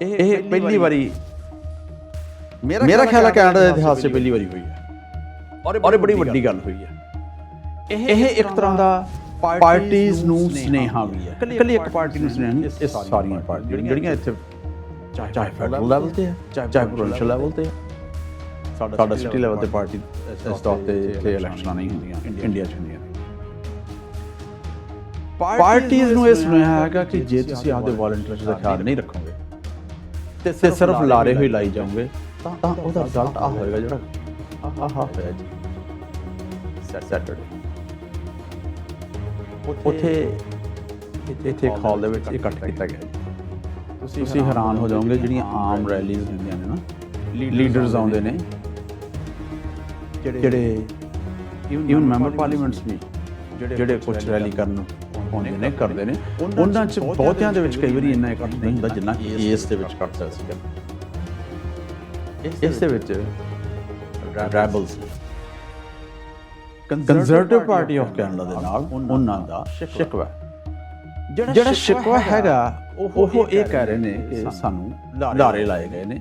ਇਹ ਪਹਿਲੀ ਵਾਰੀ। ਮੇਰਾ ਖਿਆਲ ਹੈ ਕੈਨੇਡਾ ਦੇ ਇਤਿਹਾਸ 'ਚ ਪਹਿਲੀ ਵਾਰੀ ਹੋਈ ਹੈ। ਔਰ ਇਹ ਬੜੀ ਵੱਡੀ ਗੱਲ ਹੋਈ ਹੈ। ਇਹ ਇੱਕ ਤਰ੍ਹਾਂ ਦਾ ਪਾਰਟੀਆਂ ਨੂੰ ਸਨੇਹਾ ਵੀ ਹੈ। ਕੱਲੀ ਇੱਕ ਪਾਰਟੀ ਨੂੰ ਸਨੇਹਾ ਨਹੀਂ ਇਹ ਸਾਰੀਆਂ ਪਾਰਟੀਆਂ ਜਿਹੜੀਆਂ ਇੱਥੇ ਚਾਹੇ ਫੈਡਰਲ ਲੈਵਲ ਤੇ ਹੈ ਚਾਹੇ ਪ੍ਰੋਵਿੰਸ਼ੀਅਲ ਲੈਵਲ ਤੇ ਹੈ। ਸਾਡਾ ਸਿਟੀ ਲੈਵਲ ਤੇ ਪਾਰਟੀ ਇਸ ਤੌਰ ਤੇ ਇੱਥੇ ਇਲੈਕਸ਼ਨਾਂ ਨਹੀਂ ਹੁੰਦੀਆਂ ਇੰਡੀਆ 'ਚ ਹੁੰਦੀਆਂ ਪਾਰਟੀਆਂ ਨੂੰ ਇਹ ਸੁਣਿਆ ਹੈਗਾ ਕਿ ਜੇ ਤੁਸੀਂ ਆਪਦੇ ਵੋਲੰਟੀਅਰਸ ਦਾ ਖਿਆਲ ਨਹੀਂ ਰੱਖੋਗੇ ਤੇ ਸਿਰਫ ਲਾਰੇ ਹੋਈ ਲਾਈ ਜਾਓਗੇ। ਤਾਂ ਉਹਦਾ ਰਿਜ਼ਲਟ ਆ ਹੋਏਗਾ ਜਿਹੜਾ। ਆਹ ਆਹ ਹੋਇਆ ਜੀ। ਸੈਟਰਡੇ। ਉੱਥੇ ਇੱਥੇ ਹਾਲ ਦੇ ਵਿੱਚ ਇਕੱਠ ਕੀਤਾ ਗਿਆ। ਤੁਸੀਂ ਹੈਰਾਨ ਹੋ ਜਾਓਗੇ ਜਿਹੜੀਆਂ ਆਮ ਰੈਲੀਜ਼ ਹੁੰਦੀਆਂ ਨੇ ਨਾ। ਲੀਡਰਸ ਆਉਂਦੇ ਨੇ। ਜਿਹੜੇ ਇਵਨ ਮੈਂਬਰ ਪਾਰਲੀਮੈਂਟਸ ਵੀ ਜਿਹੜੇ ਕੁਝ ਰੈਲੀ ਕਰਨ ਆਉਂਦੇ ਨੇ ਕਰਦੇ ਨੇ। ਉਹਨਾਂ 'ਚ ਬਹੁਤਿਆਂ ਦੇ ਵਿੱਚ ਕਈ ਵਾਰੀ ਇੰਨਾ ਇਕੱਠ ਨਹੀਂ ਹੁੰਦਾ ਜਿੰਨਾ ਇਸ ਦੇ ਵਿੱਚ ਇਕੱਠ ਸੀਗਾ। ਇਸ ਦੇ ਵਿੱਚ rebels Conservative Party of Canada ਦੇ ਨਾਲ ਉਹਨਾਂ ਦਾ ਸ਼ਿਕਵਾ। ਜਿਹੜਾ ਸ਼ਿਕਵਾ ਹੈਗਾ ਉਹ ਇਹ ਕਹਿ ਰਹੇ ਨੇ ਕਿ ਸਾਨੂੰ ਲਾਰੇ ਲਾਏ ਗਏ ਨੇ।